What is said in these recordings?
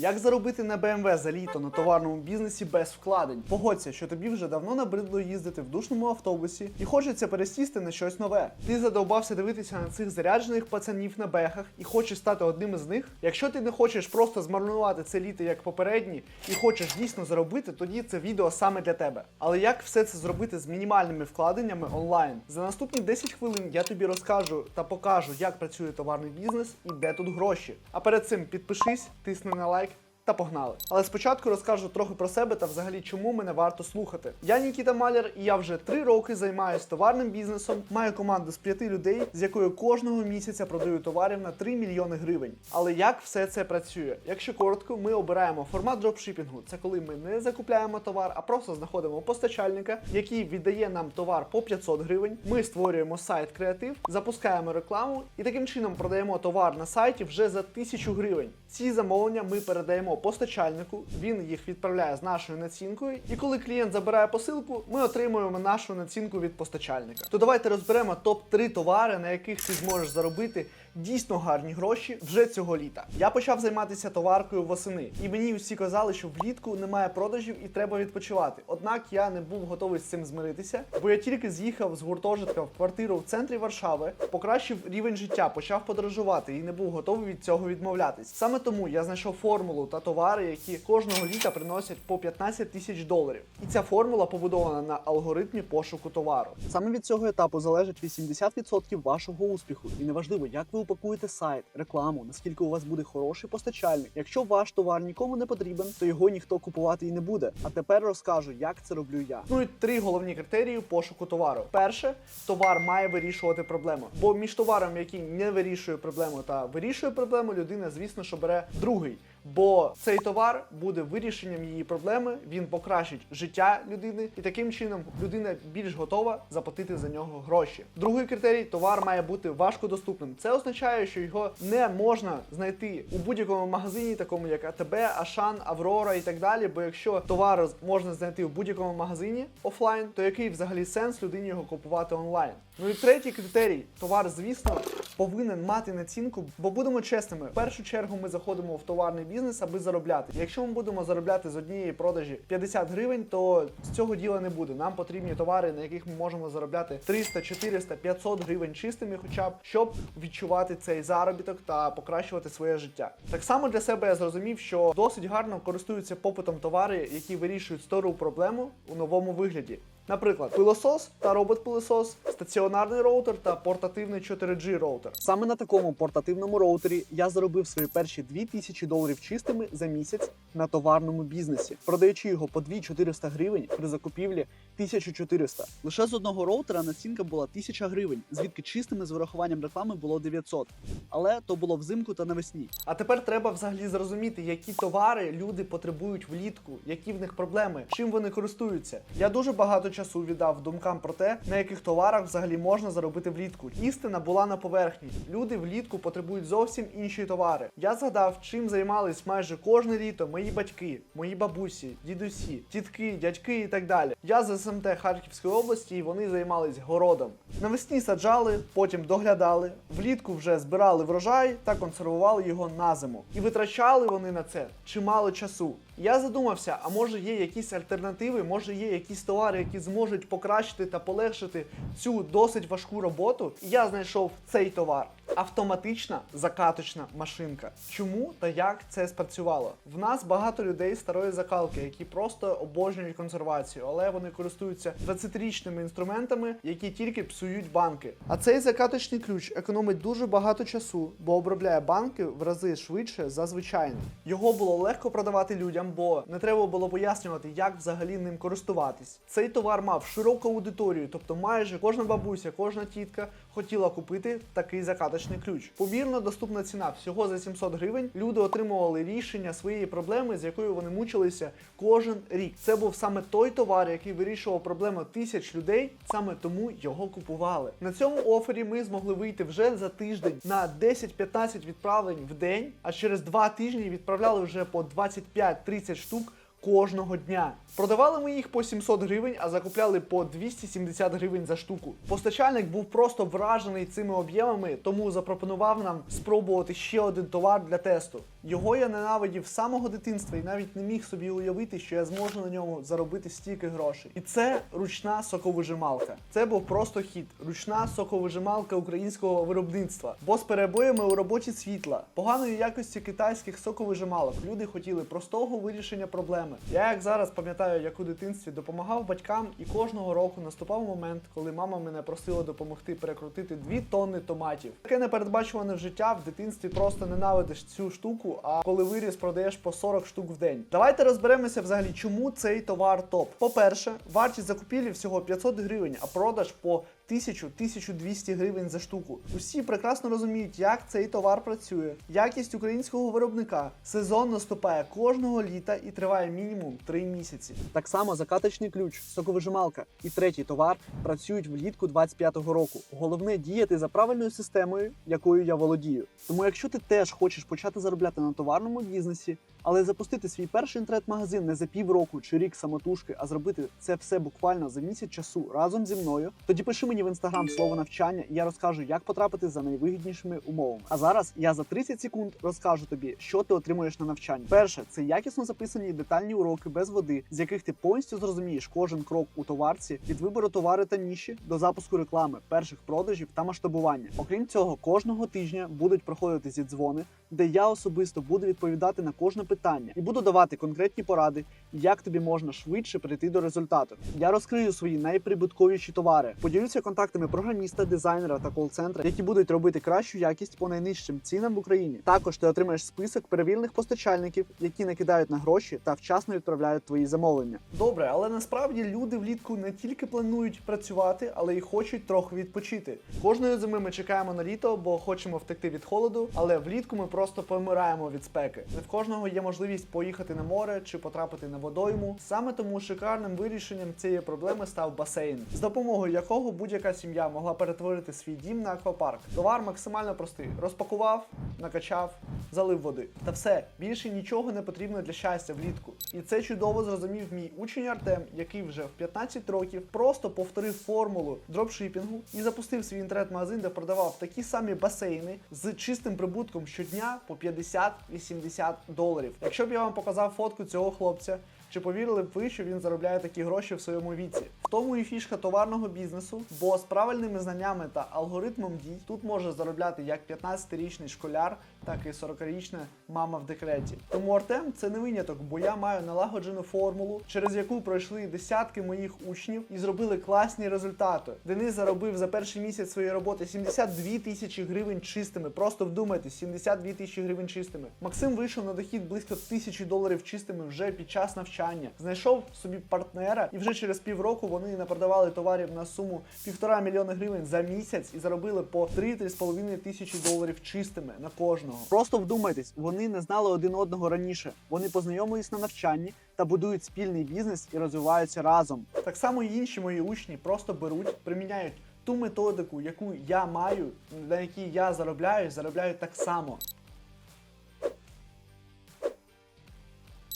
Як заробити на BMW за літо на товарному бізнесі без вкладень? Погодься, що тобі вже давно набридло їздити в душному автобусі і хочеться пересісти на щось нове. Ти задовбався дивитися на цих заряджених пацанів на бехах і хочеш стати одним із них. Якщо ти не хочеш просто змарнувати це літо як попередні і хочеш дійсно заробити, тоді це відео саме для тебе. Але як все це зробити з мінімальними вкладеннями онлайн? За наступні 10 хвилин я тобі розкажу та покажу, як працює товарний бізнес і де тут гроші. А перед цим підпишись, тисни на лайк. Та погнали. Але спочатку розкажу трохи про себе та взагалі чому мене варто слухати. Я Нікіта Маляр, і я вже три роки займаюся товарним бізнесом. Маю команду з п'яти людей, з якою кожного місяця продаю товарів на 3 мільйони гривень. Але як все це працює? Якщо коротко, ми обираємо формат дропшипінгу. Це коли ми не закупляємо товар, а просто знаходимо постачальника, який віддає нам товар по 500 гривень. Ми створюємо сайт креатив, запускаємо рекламу і таким чином продаємо товар на сайті вже за 1000 гривень. Ці замовлення ми передаємо постачальнику, він їх відправляє з нашою націнкою. І коли клієнт забирає посилку, ми отримуємо нашу націнку від постачальника. То давайте розберемо топ-3 товари, на яких ти зможеш заробити дійсно гарні гроші вже цього літа. Я почав займатися товаркою восени, і мені всі казали, що влітку немає продажів і треба відпочивати. Однак я не був готовий з цим змиритися, бо я тільки з'їхав з гуртожитка в квартиру в центрі Варшави, покращив рівень життя, почав подорожувати і не був готовий від цього відмовлятись. Саме тому я знайшов формулу та товари, які кожного літа приносять по 15 тисяч доларів. І ця формула побудована на алгоритмі пошуку товару. Саме від цього етапу залежить 80% вашого успіху, і неважливо, як ви упакуєте сайт, рекламу, наскільки у вас буде хороший постачальник. Якщо ваш товар нікому не потрібен, то його ніхто купувати і не буде. А тепер розкажу, як це роблю я. Ну і три головні критерії пошуку товару. Перше, товар має вирішувати проблему. Бо між товаром, який не вирішує проблему та вирішує проблему, людина, звісно, що бере другий. Бо цей товар буде вирішенням її проблеми, він покращить життя людини, і таким чином людина більш готова заплатити за нього гроші. Другий критерій товар має бути важкодоступним. Це означає, що його не можна знайти у будь-якому магазині, такому як АТБ, Ашан, Аврора і так далі. Бо якщо товар можна знайти в будь-якому магазині офлайн, то який взагалі сенс людині його купувати онлайн? Ну і третій критерій товар, звісно, повинен мати націнку, бо будемо чесними. В першу чергу ми заходимо в товарний бізнес, аби заробляти. Якщо ми будемо заробляти з однієї продажі 50 гривень, то з цього діла не буде. Нам потрібні товари, на яких ми можемо заробляти 300, 400, 500 гривень чистими, хоча б щоб відчувати цей заробіток та покращувати своє життя. Так само для себе я зрозумів, що досить гарно користуються попитом товари, які вирішують стару проблему у новому вигляді. Наприклад, пилосос та робот-пилосос, стаціонарний роутер та портативний 4G роутер. Саме на такому портативному роутері я заробив свої перші 2000 доларів чистими за місяць на товарному бізнесі, продаючи його по 2400 гривень при закупівлі 1400. Лише з одного роутера націнка була 1000 гривень, звідки чистими з вирахуванням реклами було 900. Але то було взимку та навесні. А тепер треба взагалі зрозуміти, які товари люди потребують влітку, які в них проблеми, чим вони користуються. Я дуже багато часу віддав думкам про те, на яких товарах взагалі можна заробити влітку. Істина була на поверхні. Люди влітку потребують зовсім інші товари. Я згадав, чим займались майже кожне літо мої батьки, мої бабусі, дідусі, тітки, дядьки і так далі. Я з СМТ Харківської області, і вони займались городом. Навесні саджали, потім доглядали, влітку вже збирали врожай та консервували його на зиму. І витрачали вони на це чимало часу. Я задумався, а може є якісь альтернативи, може є якісь товари, які зможуть покращити та полегшити цю досить важку роботу. І я знайшов цей товар. Автоматична закаточна машинка. Чому та як це спрацювало? В нас багато людей старої закалки, які просто обожнюють консервацію, але вони користуються 20-річними інструментами, які тільки псують банки. А цей закаточний ключ економить дуже багато часу, бо обробляє банки в рази швидше за звичайний. Його було легко продавати людям, бо не треба було пояснювати, як взагалі ним користуватись. Цей товар мав широку аудиторію, тобто майже кожна бабуся, кожна тітка хотіла купити такий закаточний ключ. Помірно доступна ціна всього за 700 гривень. Люди отримували рішення своєї проблеми, з якою вони мучилися кожен рік. Це був саме той товар, який вирішував проблему тисяч людей, саме тому його купували. На цьому офері ми змогли вийти вже за тиждень на 10-15 відправлень в день, а через два тижні відправляли вже по 25-30 штук кожного дня. Продавали ми їх по 700 гривень, а закупляли по 270 гривень за штуку. Постачальник був просто вражений цими об'ємами, тому запропонував нам спробувати ще один товар для тесту. Його я ненавидів з самого дитинства і навіть не міг собі уявити, що я зможу на ньому заробити стільки грошей. І це ручна соковижималка. Це був просто хід. Ручна соковижималка українського виробництва. Бо з перебоями у роботі світла, поганої якості китайських соковижималок люди хотіли простого вирішення проблеми. Я як зараз пам'ятаю, як у дитинстві допомагав батькам, і кожного року наступав момент, коли мама мене просила допомогти перекрутити 2 тонни томатів. Таке непередбачуване життя в дитинстві просто ненавидиш цю штуку, а коли виріс, продаєш по 40 штук в день. Давайте розберемося взагалі, чому цей товар топ. По-перше, вартість закупівлі всього 500 гривень, а продаж по 1000-1200 гривень за штуку. Усі прекрасно розуміють, як цей товар працює. Якість українського виробника. Сезон наступає кожного літа і триває мінімум 3 місяці. Так само закаточний ключ, соковижималка і третій товар працюють влітку 25-го року. Головне діяти за правильною системою, якою я володію. Тому, якщо ти теж хочеш почати заробляти на товарному бізнесі, але запустити свій перший інтернет-магазин не за півроку чи рік самотужки, а зробити це все буквально за місяць часу разом зі мною, тоді пиши мені в інстаграм слово навчання, і я розкажу, як потрапити за найвигіднішими умовами. А зараз я за 30 секунд розкажу тобі, що ти отримуєш на навчанні. Перше, це якісно записані детальні уроки без води, з яких ти повністю зрозумієш кожен крок у товарці від вибору товари та ніші до запуску реклами, перших продажів та масштабування. Окрім цього, кожного тижня будуть проходити зідзвони, де я особисто буду відповідати на кожне питання і буду давати конкретні поради, як тобі можна швидше прийти до результату. Я розкрию свої найприбутковіші товари, поділюся контактами програміста, дизайнера та кол-центра, які будуть робити кращу якість по найнижчим цінам в Україні. Також ти отримаєш список перевірених постачальників, які накидають на гроші та вчасно відправляють твої замовлення. Добре, але насправді люди влітку не тільки планують працювати, але й хочуть трохи відпочити. Кожної зими ми чекаємо на літо, бо хочемо втекти від холоду, але влітку ми просто помираємо від спеки. Не в кожного є можливість поїхати на море чи потрапити на водойму. Саме тому шикарним вирішенням цієї проблеми став басейн, з допомогою якого будь-яка сім'я могла перетворити свій дім на аквапарк. Товар максимально простий: розпакував, накачав, залив води. Та все більше нічого не потрібно для щастя влітку. І це чудово зрозумів мій учень Артем, який вже в 15 років просто повторив формулу дропшипінгу і запустив свій інтернет-магазин, де продавав такі самі басейни з чистим прибутком щодня по 50-80 доларів. Якщо б я вам показав фотку цього хлопця. Чи повірили б ви, що він заробляє такі гроші в своєму віці? В тому і фішка товарного бізнесу, бо з правильними знаннями та алгоритмом дій тут може заробляти як 15-річний школяр, так і 40-річна мама в декреті. Тому Артем це не виняток, бо я маю налагоджену формулу, через яку пройшли десятки моїх учнів і зробили класні результати. Денис заробив за перший місяць своєї роботи 72 тисячі гривень чистими. Просто вдумайтесь, 72 тисячі гривень чистими. Максим вийшов на дохід близько тисячі доларів чистими вже під час навчання. Знайшов собі партнера, і вже через півроку вони напродавали товарів на суму півтора мільйона гривень за місяць і заробили по 3-3,5 тисячі доларів чистими на кожного. Просто вдумайтесь, вони не знали один одного раніше. Вони познайомились на навчанні та будують спільний бізнес і розвиваються разом. Так само і інші мої учні просто беруть, приміняють ту методику, яку я маю, на якій я заробляю, заробляю так само.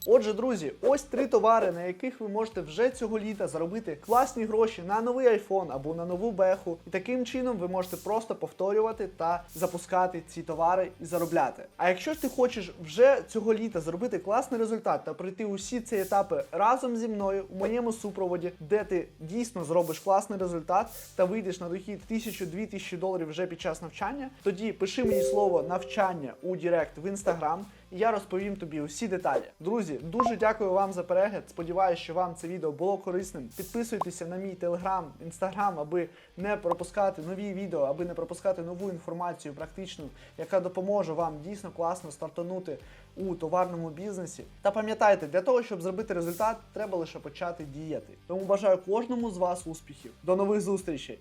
Отже, друзі, ось три товари, на яких ви можете вже цього літа заробити класні гроші на новий iPhone або на нову беху. І таким чином ви можете просто повторювати та запускати ці товари і заробляти. А якщо ж ти хочеш вже цього літа зробити класний результат та пройти усі ці етапи разом зі мною у моєму супроводі, де ти дійсно зробиш класний результат та вийдеш на дохід 1000-2000 доларів вже під час навчання, тоді пиши мені слово навчання у Директ в інстаграм і я розповім тобі усі деталі. Друзі, дуже дякую вам за перегляд. Сподіваюсь, що вам це відео було корисним. Підписуйтеся на мій телеграм, інстаграм, аби не пропускати нові відео, аби не пропускати нову інформацію практичну, яка допоможе вам дійсно класно стартанути у товарному бізнесі. Та пам'ятайте, для того, щоб зробити результат, треба лише почати діяти. Тому бажаю кожному з вас успіхів. До нових зустрічей!